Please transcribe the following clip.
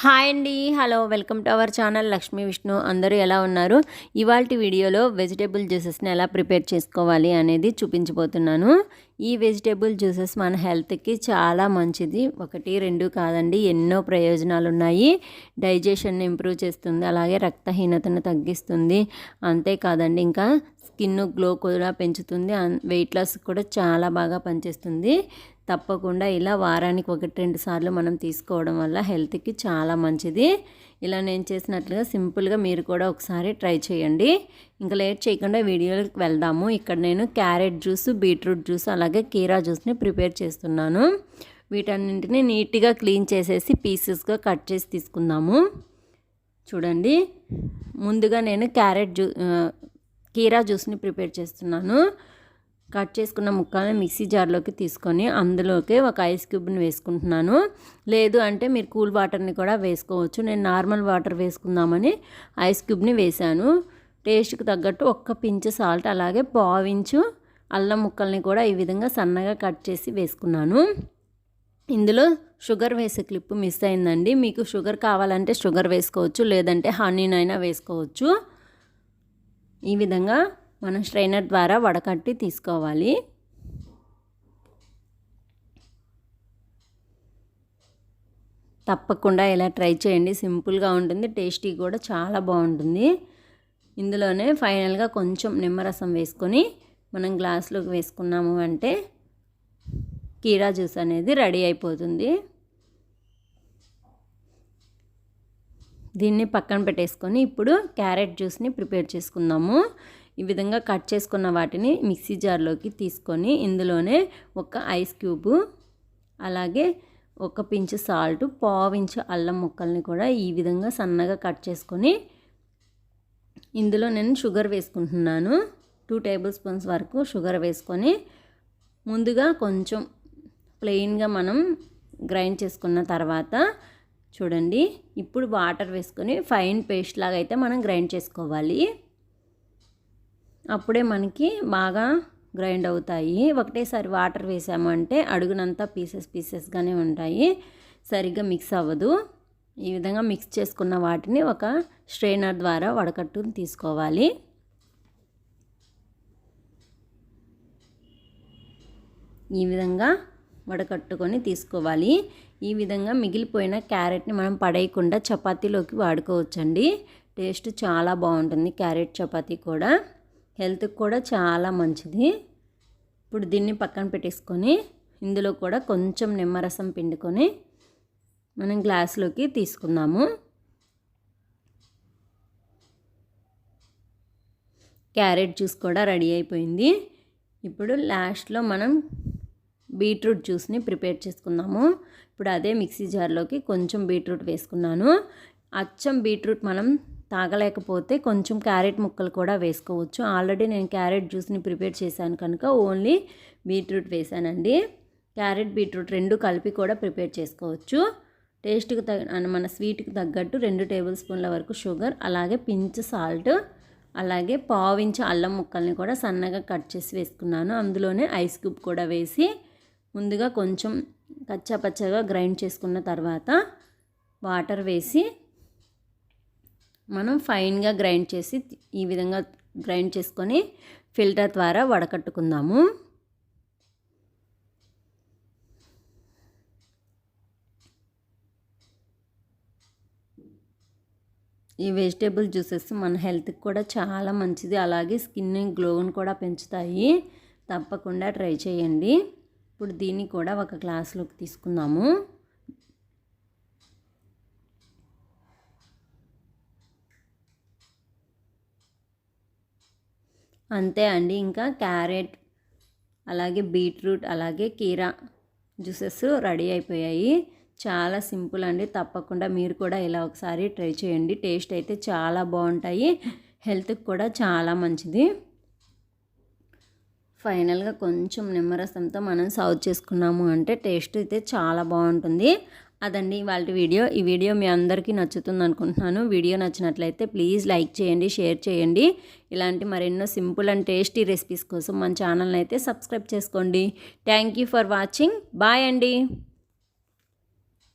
Hi అండి. Hello welcome to our channel Lakshmi Vishnu. అందరూ ఎలా ఉన్నారు? ఇవాళ వీడియోలో వెజిటేబుల్ జ్యూసెస్ని ఎలా ప్రిపేర్ చేసుకోవాలి అనేది చూపించబోతున్నాను. ఈ వెజిటేబుల్ జ్యూసెస్ మన హెల్త్కి చాలా మంచిది. ఒకటి రెండు కాదండి ఎన్నో ప్రయోజనాలు ఉన్నాయి డైజెషన్ని ఇంప్రూవ్ చేస్తుంది అలాగే రక్తహీనతను తగ్గిస్తుంది. అంతేకాదండి ఇంకా స్కిన్ గ్లో కూడా పెంచుతుంది. వెయిట్ లాస్ కూడా చాలా బాగా పనిచేస్తుంది. తప్పకుండా ఇలా వారానికి ఒకటి రెండు సార్లు మనం తీసుకోవడం వల్ల హెల్త్కి చాలా మంచిది. ఇలా నేను చేసినట్లుగా సింపుల్గా మీరు కూడా ఒకసారి ట్రై చేయండి. ఇంకా లేట్ చేయకుండా వీడియోకి వెళ్దాము. ఇక్కడ నేను క్యారెట్ జ్యూస్ బీట్రూట్ జ్యూస్ అలాగే కీరా జ్యూస్ని ప్రిపేర్ చేస్తున్నాను. వీటన్నింటిని నీట్గా క్లీన్ చేసేసి పీసెస్గా కట్ చేసి తీసుకుందాము. చూడండి. ముందుగా నేను క్యారెట్ జ్యూ కీరా జ్యూస్ని ప్రిపేర్ చేస్తున్నాను. కట్ చేసుకున్న ముక్కల్ని మిక్సీ జార్లోకి తీసుకొని అందులోకి ఒక ఐస్ క్యూబ్ని వేసుకుంటున్నాను. లేదు అంటే మీరు కూల్ వాటర్ని కూడా వేసుకోవచ్చు. నేను నార్మల్ వాటర్ వేసుకుందామని ఐస్ క్యూబ్ని వేశాను. టేస్ట్కి తగ్గట్టు ఒక్క పించు సాల్ట్ అలాగే పావించు అల్లం ముక్కల్ని కూడా ఈ విధంగా సన్నగా కట్ చేసి వేసుకున్నాను. ఇందులో షుగర్ వేసే క్లిప్ మిస్ అయిందండి. మీకు షుగర్ కావాలంటే షుగర్ వేసుకోవచ్చు లేదంటే హనీనైనా వేసుకోవచ్చు. ఈ విధంగా మనం స్ట్రైనర్ ద్వారా వడకట్టి తీసుకోవాలి. తప్పకుండా ఇలా ట్రై చేయండి. సింపుల్గా ఉంటుంది. టేస్టీ కూడా చాలా బాగుంటుంది. ఇందులోనే ఫైనల్గా కొంచెం నిమ్మరసం వేసుకొని మనం గ్లాస్లోకి వేసుకున్నాము అంటే కీరా జ్యూస్ అనేది రెడీ అయిపోతుంది. దీన్ని పక్కన పెట్టేసుకొని ఇప్పుడు క్యారెట్ జ్యూస్ని ప్రిపేర్ చేసుకుందాము. ఈ విధంగా కట్ చేసుకున్న వాటిని మిక్సీ జార్లోకి తీసుకొని ఇందులోనే ఒక ఐస్ క్యూబు అలాగే ఒక పించు సాల్ట్ పావించు అల్లం ముక్కల్ని కూడా ఈ విధంగా సన్నగా కట్ చేసుకొని ఇందులో నేను షుగర్ వేసుకుంటున్నాను. టూ టేబుల్ స్పూన్స్ వరకు షుగర్ వేసుకొని ముందుగా కొంచెం ప్లెయిన్గా మనం గ్రైండ్ చేసుకున్న తర్వాత చూడండి ఇప్పుడు వాటర్ వేసుకొని ఫైన్ పేస్ట్ లాగా అయితే మనం గ్రైండ్ చేసుకోవాలి. అప్పుడే మనకి బాగా గ్రైండ్ అవుతాయి. ఒకటేసారి వాటర్ వేసామంటే అడుగునంతా పీసెస్ పీసెస్గానే ఉంటాయి. సరిగ్గా మిక్స్ అవ్వదు. ఈ విధంగా మిక్స్ చేసుకున్న వాటిని ఒక స్ట్రైనర్ ద్వారా వడకట్టుని తీసుకోవాలి. ఈ విధంగా వడకట్టుకొని తీసుకోవాలి. ఈ విధంగా మిగిలిపోయిన క్యారెట్ని మనం పడేయకుండా చపాతీలోకి వాడుకోవచ్చండి. టేస్ట్ చాలా బాగుంటుంది క్యారెట్ చపాతీ కూడా. హెల్త్కి కూడా చాలా మంచిది. ఇప్పుడు దీన్ని పక్కన పెట్టేసుకొని ఇందులో కూడా కొంచెం నిమ్మరసం పిండుకొని మనం గ్లాస్లోకి తీసుకుందాము. క్యారెట్ జ్యూస్ కూడా రెడీ అయిపోయింది. ఇప్పుడు లాస్ట్లో మనం బీట్రూట్ జ్యూస్ని ప్రిపేర్ చేసుకుందాము. ఇప్పుడు అదే మిక్సీ జార్లోకి కొంచెం బీట్రూట్ వేసుకున్నాను. అచ్చం బీట్రూట్ మనం తాగలేకపోతే కొంచెం క్యారెట్ ముక్కలు కూడా వేసుకోవచ్చు. ఆల్రెడీ నేను క్యారెట్ జ్యూస్ని ప్రిపేర్ చేశాను కనుక ఓన్లీ బీట్రూట్ వేసానండి క్యారెట్ బీట్రూట్ రెండు కలిపి కూడా ప్రిపేర్ చేసుకోవచ్చు. టేస్ట్కి తగ్గ మన స్వీట్కి తగ్గట్టు రెండు టేబుల్ స్పూన్ల వరకు షుగర్ అలాగే పించ్ సాల్ట్ అలాగే పావించి అల్లం ముక్కల్ని కూడా సన్నగా కట్ చేసి వేసుకున్నాను. అందులోనే ఐస్ క్యూబ్ కూడా వేసి ముందుగా కొంచెం కచ్చాపచ్చగా గ్రైండ్ చేసుకున్న తర్వాత వాటర్ వేసి మనం ఫైన్గా గ్రైండ్ చేసి ఈ విధంగా గ్రైండ్ చేసుకొని ఫిల్టర్ ద్వారా వడకట్టుకుందాము. ఈ వెజిటేబుల్ జ్యూసెస్ మన హెల్త్కి కూడా చాలా మంచిది. అలాగే స్కిన్ గ్లోని కూడా పెంచుతాయి. తప్పకుండా ట్రై చేయండి. ఇప్పుడు దీన్ని కూడా ఒక గ్లాస్లోకి తీసుకుందాము. అంతే అండి. ఇంకా క్యారెట్ అలాగే బీట్రూట్ అలాగే కీరా జ్యూసెస్ రెడీ అయిపోయాయి. చాలా సింపుల్ అండి. తప్పకుండా మీరు కూడా ఇలా ఒకసారి ట్రై చేయండి. టేస్ట్ అయితే చాలా బాగుంటాయి. హెల్త్కి కూడా చాలా మంచిది. ఫైనల్గా కొంచెం నిమ్మరసంతో మనం సర్వ్ చేసుకున్నాము అంటే టేస్ట్ అయితే చాలా బాగుంటుంది. అదండి వాళ్ళ వీడియో. ఈ వీడియో మీ అందరికీ నచ్చుతుంది అనుకుంటున్నాను. వీడియో నచ్చినట్లయితే ప్లీజ్ లైక్ చేయండి షేర్ చేయండి. ఇలాంటి మరెన్నో సింపుల్ అండ్ టేస్టీ రెసిపీస్ కోసం మన ఛానల్ని అయితే సబ్స్క్రైబ్ చేసుకోండి. Thank you for watching. Bye అండి.